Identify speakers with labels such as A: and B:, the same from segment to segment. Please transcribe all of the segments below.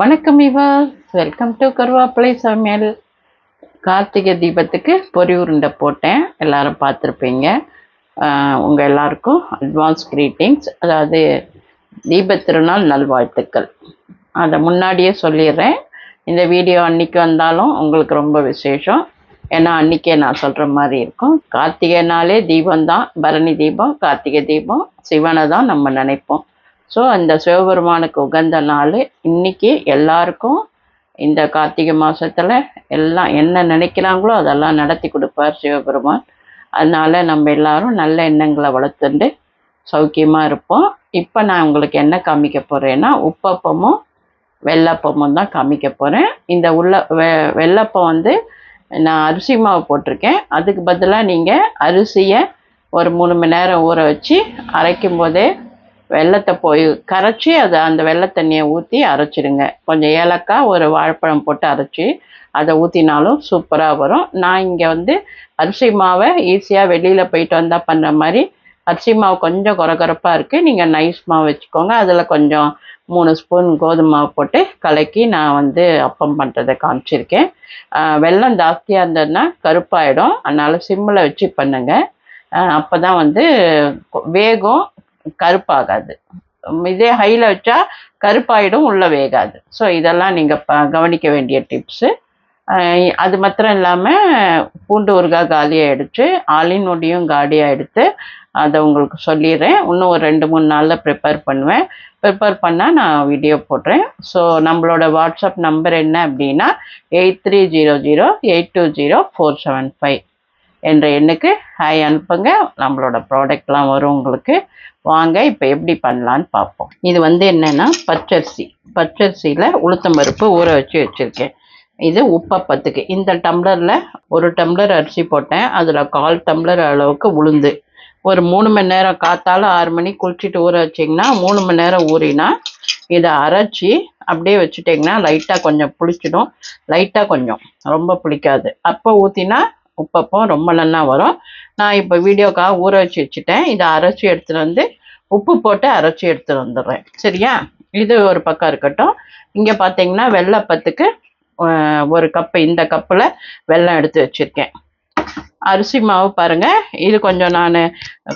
A: வணக்கம் இவா. Welcome to கருவாப்பிள்ளை சமையல். கார்த்திகை தீபத்துக்கு பொறி உருண்டை போட்டேன். எல்லாரும் பார்த்துருப்பீங்க. உங்கள் எல்லாருக்கும் அட்வான்ஸ் க்ரீட்டிங்ஸ் அதாவது தீப திருநாள் நல்வாழ்த்துக்கள். அதை முன்னாடியே சொல்லிடுறேன். இந்த வீடியோ அன்னைக்கு வந்தாலும் உங்களுக்கு ரொம்ப விசேஷம். ஏன்னா அன்னைக்கே நான் சொல்கிற மாதிரி இருக்கும். கார்த்திகைனாலே தீபம் தான் பரணி தீபம் கார்த்திகை தீபம். சிவனை தான் நம்ம நினைப்போம். ஸோ அந்த சிவபெருமானுக்கு உகந்த நாள் இன்னைக்கு எல்லாருக்கும் இந்த கார்த்திகை மாதத்தில் எல்லாம் என்ன நினைக்கிறாங்களோ அதெல்லாம் நடத்தி கொடுப்பார் சிவபெருமான். அதனால நம்ம எல்லாரும் நல்ல எண்ணங்களை வளர்த்துண்டு சௌக்கியமாக இருப்போம். இப்போ நான் உங்களுக்கு என்ன காமிக்க போகிறேன்னா உப்பப்பமும் வெள்ளப்பமும் தான் காமிக்க போகிறேன் இந்த உள்ள வெ வெள்ளப்பம் வந்து நான் அரிசி மாவு போட்டிருக்கேன். அதுக்கு பதிலாக நீங்கள் அரிசியை ஒரு மூணு மணி நேரம் ஊற வச்சு அரைக்கும் போதே வெள்ளத்தை போய் கரைச்சி அதை அந்த வெள்ளை தண்ணியை ஊற்றி அரைச்சிடுங்க. கொஞ்சம் ஏலக்காய் ஒரு வாழைப்பழம் போட்டு அரைச்சி அதை ஊற்றினாலும் சூப்பராக வரும். நான் இங்கே வந்து அரிசி மாவை ஈஸியாக வெளியில் போயிட்டு வந்தால் பண்ணுற மாதிரி அரிசி மாவு கொஞ்சம் குறகுறப்பாக இருக்குது நீங்கள் நைஸ் மாவு வச்சுக்கோங்க. அதில் கொஞ்சம் மூணு ஸ்பூன் கோதுமை மாவு போட்டு கலக்கி நான் வந்து அப்பம் பண்ணுறதை காமிச்சிருக்கேன். வெள்ளம் ஜாஸ்தியாக இருந்ததுன்னா கருப்பாயிடும். அதனால் சிம்மில் வச்சு பண்ணுங்கள் அப்போ தான் வந்து வேகம் கருப்பாகாது. இதே ஹையில் வச்சா கருப்பாயிடும் உள்ள வேகாது. ஸோ இதெல்லாம் நீங்கள் ப கவனிக்க வேண்டிய டிப்ஸு அது மாத்திரம் இல்லாமல் பூண்டு ஊறுகாய் காலியாக ஆலினுடையும் காலியாக எடுத்து அதை உங்களுக்கு சொல்லிடுறேன். இன்னும் ஒரு ரெண்டு மூணு நாளில் ப்ரிப்பேர் பண்ணுவேன். ப்ரிப்பேர் பண்ணால் நான் வீடியோ போடுறேன். ஸோ நம்மளோட வாட்ஸ்அப் நம்பர் என்ன அப்படின்னா eight three zero zero eight two zero four seven five என்ற எண்ணுக்கு ஹாய் அனுப்புங்க. நம்மளோட ப்ராடக்ட்லாம் வரும் உங்களுக்கு. வாங்க இப்போ எப்படி பண்ணலான்னு பார்ப்போம். இது வந்து என்னென்னா பச்சரிசி. பச்சரிசியில் உளுத்தம் பருப்பு ஊற வச்சு வச்சுருக்கேன். இது உப்பப்பத்துக்கு. இந்த டம்ளரில் ஒரு டம்ளர் அரிசி போட்டேன். அதில் கால் டம்ளர் அளவுக்கு உளுந்து. ஒரு மூணு மணி நேரம் காத்தால ஆறு மணி குளிச்சுட்டு ஊற வச்சிங்கன்னா மூணு மணி நேரம் ஊறினா இதை அரைச்சி அப்படியே வச்சுட்டிங்கன்னா லைட்டாக கொஞ்சம் புளிச்சிடும். லைட்டாக கொஞ்சம். ரொம்ப புளிக்காது. அப்போ ஊற்றினா உப்பப்பம் ரொம்ப நல்லா வரும். நான் இப்போ வீடியோக்காக ஊற வச்சு வச்சுட்டேன். இதை அரைச்சி எடுத்துகிட்டு வந்து உப்பு போட்டு அரைச்சி எடுத்துகிட்டு வந்துடுறேன். சரியா? இது ஒரு பக்கம் இருக்கட்டும். இங்கே பார்த்தீங்கன்னா வெள்ளப்பத்துக்கு ஒரு கப்பு இந்த கப்பில் வெள்ளம் எடுத்து வச்சுருக்கேன். அரிசி மாவு பாருங்கள் இது கொஞ்சம் நான்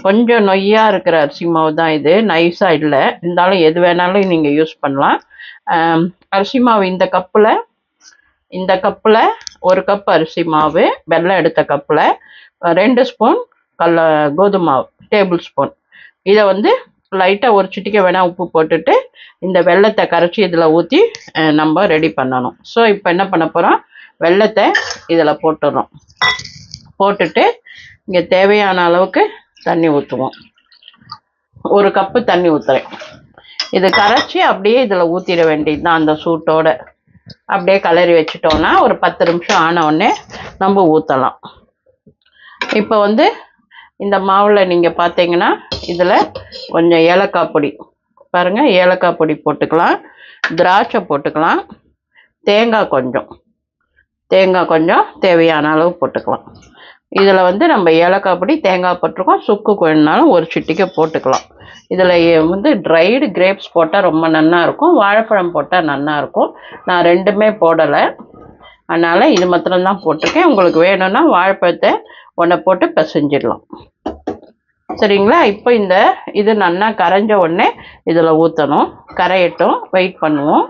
A: கொஞ்சம் நொய்யாக இருக்கிற அரிசி மாவு தான் இது. நைஸாக இல்லை. இருந்தாலும் எது வேணாலும் நீங்கள் யூஸ் பண்ணலாம். அரிசி மாவு இந்த கப்பில் இந்த கப்பில் ஒரு கப் அரிசி மாவு வெள்ளம் எடுத்த கப்பில் ரெண்டு ஸ்பூன் கல்ல கோதுமை மாவு டேபிள் ஸ்பூன். இதை வந்து லைட்டாக ஒரு சிட்டிக்க வேணால் உப்பு போட்டுட்டு இந்த வெள்ளத்தை கரைச்சி இதில் ஊற்றி நம்ம ரெடி பண்ணணும். ஸோ இப்போ என்ன பண்ண போகிறோம் வெள்ளத்தை இதில் போட்டுடுறோம் போட்டுட்டு இங்கே தேவையான அளவுக்கு தண்ணி ஊற்றுவோம் ஒரு கப்பு தண்ணி ஊற்றுறேன் இது கரைச்சி அப்படியே இதில் ஊற்றிட வேண்டியது தான் அந்த சூட்டோட. அப்படியே கலரி வச்சுட்டோன்னா ஒரு பத்து நிமிஷம் ஆன உடனே நம்ம ஊற்றலாம் இப்போ வந்து இந்த மாவில் நீங்கள் பார்த்தீங்கன்னா இதில் கொஞ்சம் ஏலக்காய் பொடி. பாருங்கள் ஏலக்காய் பொடி போட்டுக்கலாம். திராட்சை போட்டுக்கலாம். தேங்காய் கொஞ்சம். தேங்காய் கொஞ்சம் தேவையான அளவு போட்டுக்கலாம். இதில் வந்து நம்ம ஏலக்காய் பொடி தேங்காய் போட்டிருக்கோம். சுக்கு வேணுனாலும் ஒரு சிட்டிக்கை போட்டுக்கலாம். இதில் வந்து ட்ரைடு கிரேப்ஸ் போட்டால் ரொம்ப நல்லா இருக்கும். வாழைப்பழம் போட்டால் நல்லாயிருக்கும் நான் ரெண்டுமே போடலை. அதனால் இது மாத்திரம்தான் போட்டிருக்கேன். உங்களுக்கு வேணும்னா வாழைப்பழத்தை ஒன்றை போட்டு பிசைஞ்சிடலாம். சரிங்களா? இப்போ இந்த இது நல்லா கரைஞ்ச உடனே இதில் ஊற்றணும் கரையட்டும். வெயிட் பண்ணுவோம்.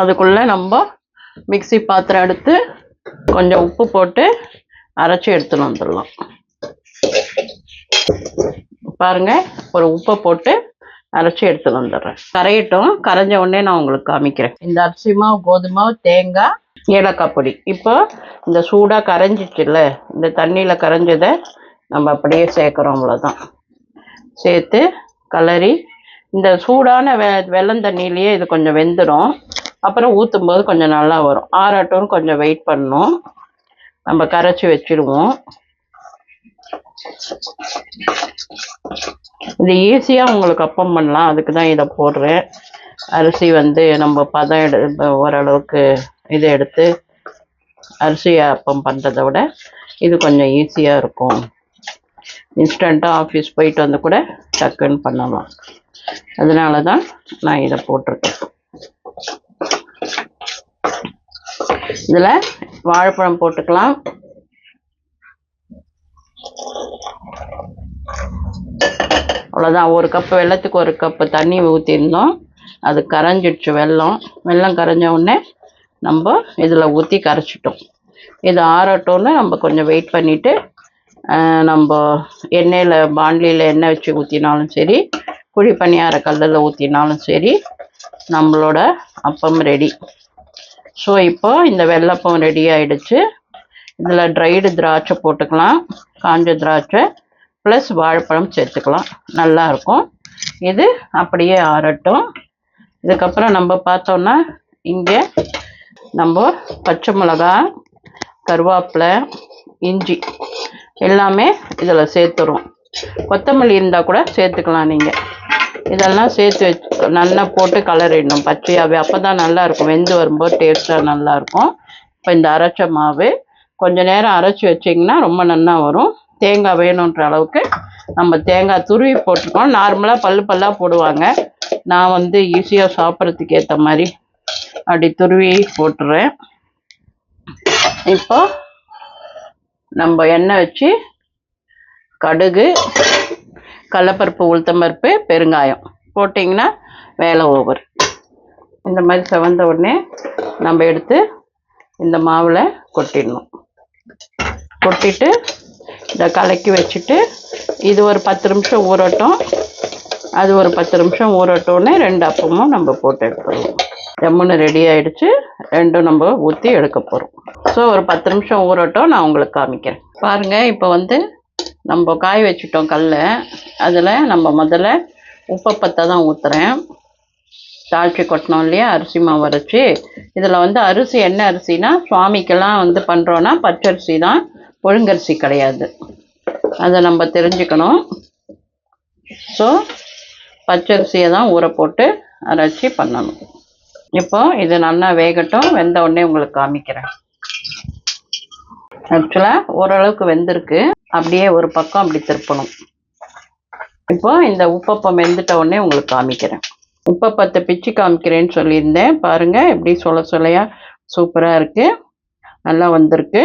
A: அதுக்குள்ளே நம்ம மிக்சி பாத்திரம் எடுத்து கொஞ்சம் உப்பு போட்டு அரைச்சி எடுத்துன்னு வந்துடலாம் பாருங்க ஒரு உப்பை போட்டு அரைச்சி எடுத்துன்னு வந்துடுறேன். கரையட்டும் கரைஞ்ச உடனே நான் உங்களுக்கு காமிக்கிறேன். இந்த அரிசி மாவு கோதுமை தேங்காய் ஏலக்காய் பொடி. இப்போ இந்த சூடாக கரைஞ்சிச்சுல்ல இந்த தண்ணியில் கரைஞ்சதை நம்ம அப்படியே சேர்க்குறோம் அவ்வளோதான் சேர்த்து கலரி இந்த சூடான வெ வெள்ளம் தண்ணியிலேயே இது கொஞ்சம் வெந்துடும் அப்புறம் ஊற்றும் போது கொஞ்சம் நல்லா வரும். ஆறாட்டும் கொஞ்சம் வெயிட் பண்ணணும். நம்ம கரைச்சி வச்சிடுவோம் இது ஈஸியாக உங்களுக்கு அப்பம் பண்ணலாம். அதுக்கு தான் இதை போடுறேன். அரிசி வந்து நம்ம பதம் எடு ஓரளவுக்கு இதை எடுத்து அரிசி அப்பம் பண்ணுறதை விட இது கொஞ்சம் ஈஸியாக இருக்கும். இன்ஸ்டண்ட்டாக ஆஃபீஸ் போயிட்டு வந்து கூட டக்குன்னு பண்ணலாம். அதனால தான் நான் இதை போட்டிருக்கேன். இதில் வாழைப்பழம் போட்டுக்கலாம். அவ்வளோதான் ஒரு கப்பு வெள்ளத்துக்கு ஒரு கப்பு தண்ணி ஊற்றிருந்தோம் அது கரைஞ்சிடுச்சு வெல்லம் வெல்லம் கரைஞ்ச உடனே நம்ம இதில் ஊற்றி கரைச்சிட்டோம். இது ஆறட்டோன்னு நம்ம கொஞ்சம் வெயிட் பண்ணிவிட்டு நம்ம எண்ணெயில் பாண்லியில் எண்ணெய் வச்சு ஊற்றினாலும் சரி குழி பணியார கல்லில் ஊற்றினாலும் சரி நம்மளோட அப்பம் ரெடி ஸோ இப்போ இந்த வெள்ளப்பம் ரெடி ஆயிடுச்சு. இதில் ட்ரைடு திராட்சை போட்டுக்கலாம். காஞ்ச திராட்சை ப்ளஸ் வாழைப்பழம் சேர்த்துக்கலாம். நல்லாயிருக்கும் இது அப்படியே ஆறட்டும். இதுக்கப்புறம் நம்ம பார்த்தோன்னா இங்கே நம்ம பச்சை மிளகா கருவேப்பிலை இஞ்சி எல்லாமே இதில் சேர்த்துரும் கொத்தமல்லி இருந்தால் கூட சேர்த்துக்கலாம் நீங்கள் இதெல்லாம் சேர்த்து வச்சு நல்லா போட்டு கலரிடணும் பச்சையாகவே. அப்போ தான் நல்லாயிருக்கும். வெந்து வரும்போது டேஸ்ட்டாக நல்லாயிருக்கும். இப்போ இந்த அரைச்ச மாவு கொஞ்ச நேரம் அரைச்சி வச்சிங்கன்னா ரொம்ப நல்லா வரும். தேங்காய் வேணுன்ற அளவுக்கு நம்ம தேங்காய் துருவி போட்டிருக்கோம். நார்மலாக பல்லு பல்லாக போடுவாங்க. நான் வந்து ஈஸியாக சாப்பிட்றதுக்கு ஏற்ற மாதிரி அப்படி துருவி போட்டுறேன். இப்போ நம்ம எண்ணெய் வச்சு கடுகு கடலப்பருப்பு உளுத்தம்பருப்பு பெருங்காயம். போட்டிங்கன்னா வேலை ஓவர் இந்த மாதிரி செவந்த உடனே நம்ம எடுத்து இந்த மாவில் கொட்டிடணும். கொட்டிட்டு இதை கலக்கி வச்சுட்டு இது ஒரு பத்து நிமிஷம் ஊறட்டும். அது ஒரு பத்து நிமிஷம் ஊறட்டோன்னே ரெண்டு அப்பமும் நம்ம போட்டு எடுத்துருவோம் ஜம்முன்னு ரெடி ஆகிடுச்சு ரெண்டும் நம்ம ஊற்றி எடுக்க போகிறோம் ஸோ ஒரு பத்து நிமிஷம் ஊறட்டும். நான் உங்களுக்கு காமிக்கிறேன். பாருங்கள் இப்போ வந்து நம்ம காய வச்சுட்டோம் கல்ல. அதில் நம்ம முதல்ல உப்பப்பத்தை தான் ஊற்றுறேன் தாழ்ச்சி கொட்டினோம் இல்லையா? அரிசி மாவு அரைச்சி. இதில் வந்து அரிசி என்ன அரிசினா சுவாமிக்கெல்லாம் வந்து பண்ணுறோன்னா பச்சரிசி தான் ஒழுங்கரிசி கிடையாது. அதை நம்ம தெரிஞ்சுக்கணும். ஸோ பச்சரிசியை தான் ஊற போட்டு அரைச்சி பண்ணணும். இப்போ இது நல்லா வேகட்டும். வெந்த உடனே உங்களுக்கு காமிக்கிறேன். ஆக்சுவலாக ஓரளவுக்கு வெந்திருக்கு. அப்படியே ஒரு பக்கம் அப்படி திருப்பணும். இப்போ இந்த உப்பப்பம் வெந்துட்ட உடனே உங்களுக்கு காமிக்கிறேன். உப்பப்பத்தை பிச்சு காமிக்கிறேன்னு சொல்லியிருந்தேன். பாருங்க எப்படி சொல்ல சொல்லையா சூப்பராக இருக்கு. நல்லா வந்திருக்கு.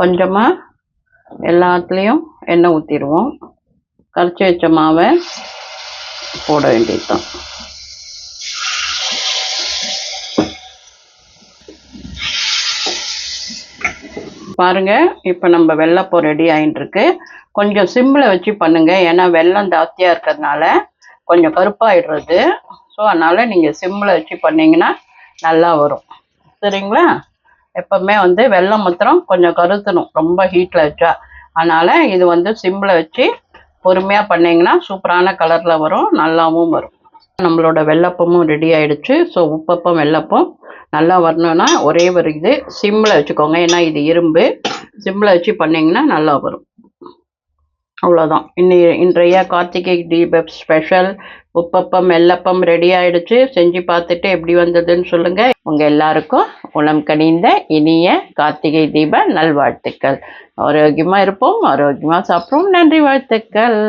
A: கொஞ்சமாக எல்லாத்துலேயும் எண்ணெய் ஊற்றிடுவோம் கரைச்சி வச்ச மாவை போட வேண்டியதுதான். பாருங்க. இப்போ நம்ம வெள்ளப்போ ரெடி ஆகிட்டுருக்கு கொஞ்சம் சிம்மில் வச்சு பண்ணுங்கள் ஏன்னா வெள்ளம் ஜாஸ்தியாக இருக்கிறதுனால கொஞ்சம் கருப்பாயிடுறது. ஸோ அதனால் நீங்கள் சிம்மில் வச்சு பண்ணிங்கன்னா நல்லா வரும். சரிங்களா? எப்போவுமே வந்து வெள்ளம் மாத்திரம் கொஞ்சம் கருத்தணும். ரொம்ப ஹீட்டில் வச்சா. அதனால் இது வந்து சிம்மில் வச்சு பொறுமையாக பண்ணிங்கன்னா சூப்பரான கலரில் வரும். நல்லாவும் வரும். நம்மளோட வெள்ளப்பமும் ரெடி ஆயிடுச்சு. ஸோ உப்பப்பம் வெள்ளப்பம் நல்லா வரணும்னா ஒரே ஒரு இது சிம்மில் வச்சுக்கோங்க. ஏன்னா இது இரும்பு. சிம்மில் வச்சு பண்ணிங்கன்னா நல்லா வரும். அவ்வளோதான் இன்னை இன்றைய கார்த்திகை தீப ஸ்பெஷல் உப்பப்பம் வெள்ளப்பம் ரெடி ஆயிடுச்சு. செஞ்சு பார்த்துட்டு எப்படி வந்ததுன்னு சொல்லுங்கள் உங்கள் எல்லாருக்கும் உளம் கனிந்த இனிய கார்த்திகை தீப நல்வாழ்த்துக்கள். ஆரோக்கியமாக இருப்போம் ஆரோக்கியமாக சாப்பிடுவோம். நன்றி வாழ்த்துக்கள்.